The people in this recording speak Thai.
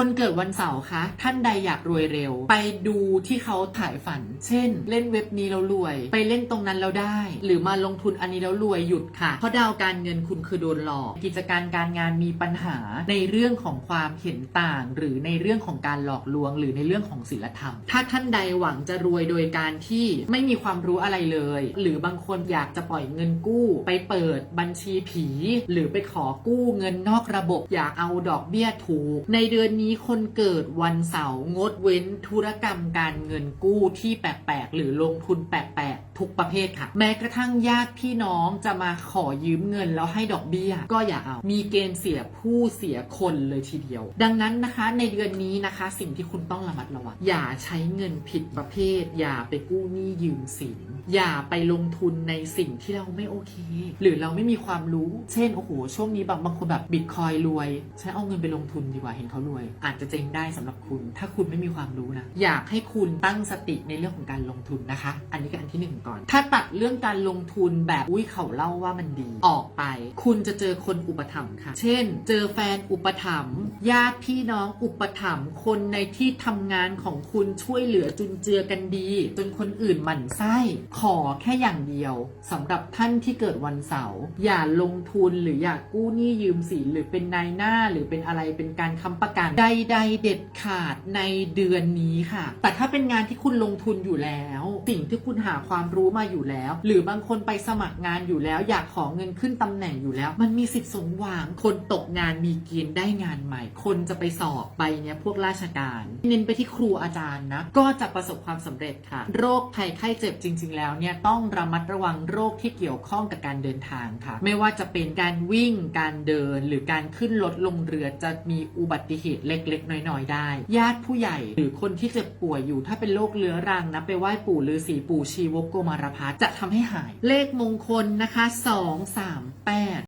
คนเกิดวันเสาร์คะท่านใดอยากรวยเร็ว ไปดูที่เขาถ่ายฝัน เช่น เล่นเว็บนี้แล้วรวย ไปเล่นตรงนั้นแล้วได้ หรือมาลงทุนอันนี้แล้วรวยหยุดค่ะ เพราะดาวการเงินคุณคือโดนหลอก กิจการการงานมีปัญหาในเรื่องของความเห็นต่าง หรือในเรื่องของการหลอกลวง หรือในเรื่องของศีลธรรม ถ้าท่านใดหวังจะรวยโดยการที่ไม่มีความรู้อะไรเลย หรือบางคนอยากจะปล่อยเงินกู้ ไปเปิดบัญชีผี หรือไปขอกู้เงินนอกระบบอยากเอาดอกเบี้ยถูก ในเดือนนี้คนเกิดวันเสาร์งดเว้นธุรกรรมการเงินกู้ที่แปลกๆ หรือลงทุนแปลกๆทุกประเภทค่ะ แม้กระทั่งญาติพี่น้องจะมาขอยืมเงินแล้วให้ดอกเบี้ย ก็อย่าเอา มีเกณฑ์เสียผู้เสียคนเลยทีเดียว ดังนั้นนะคะในเดือนนี้นะคะ สิ่งที่คุณต้องระมัดระวังอย่าใช้เงินผิดประเภท อย่าไปกู้หนี้ยืมสินอย่าไปลงทุนในสิ่งที่เราไม่โอเค หรือเราไม่มีความรู้ เช่นโอ้โหช่วงนี้บางบางคนแบบบิตคอยรวยฉันเอาเงินไปลงทุนดีกว่าเห็นเขารวย อาจจะเจ๊งได้สำหรับคุณ ถ้าคุณไม่มีความรู้นะอยากให้คุณตั้งสติในเรื่องของการลงทุนนะคะ อันนี้คืออันที่หนึ่งก่อน ถ้าตัดเรื่องการลงทุนแบบอุ้ยเขาเล่าว่ามันดีออกไป คุณจะเจอคนอุปถัมภ์ค่ะ เช่น เจอแฟนอุปถัมภ์ญาติพี่น้องอุปถัมภ์คนในที่ทำงานของคุณช่วยเหลือจุนเจือกันดี จนคนอื่นหมั่นไส้ขอแค่อย่างเดียวสำหรับท่านที่เกิดวันเสาร์อย่าลงทุนหรืออยากู้หนี้ยืมสินหรือเป็นนายหน้าหรือเป็นอะไรเป็นการค้ำประกันใดๆเด็ดขาดในเดือนนี้ค่ะ แต่ถ้าเป็นงานที่คุณลงทุนอยู่แล้ว สิ่งที่คุณหาความรู้มาอยู่แล้ว หรือบางคนไปสมัครงานอยู่แล้ว อยากขอเงินขึ้นตำแหน่งอยู่แล้ว มันมีสิทธิ์สมหวังคนตกงานมีเกณฑ์ได้งานใหม่ คนจะไปสอบไปเนี่ยพวกราชการ เน้นไปที่ครูอาจารย์นะ ก็จะประสบความสำเร็จค่ะ โรคภัยไข้เจ็บจริง ๆ แล้วเนี่ยต้องระมัดระวังโรคที่เกี่ยวข้องกับการเดินทางค่ะ ไม่ว่าจะเป็นการวิ่งการเดิน หรือการขึ้นรถลงเรือจะมีอุบัติเหตุเล็ก ๆ น้อย ๆ ได้ ญาติผู้ใหญ่ หรือคนที่เจ็บป่วยอยู่ถ้าเป็นโรคเรื้อรังนะไปไหว้ปู่ฤาษีปู่ชีวกโกมารพัฒจะทำให้หาย เลขมงคลนะคะ 2 3 8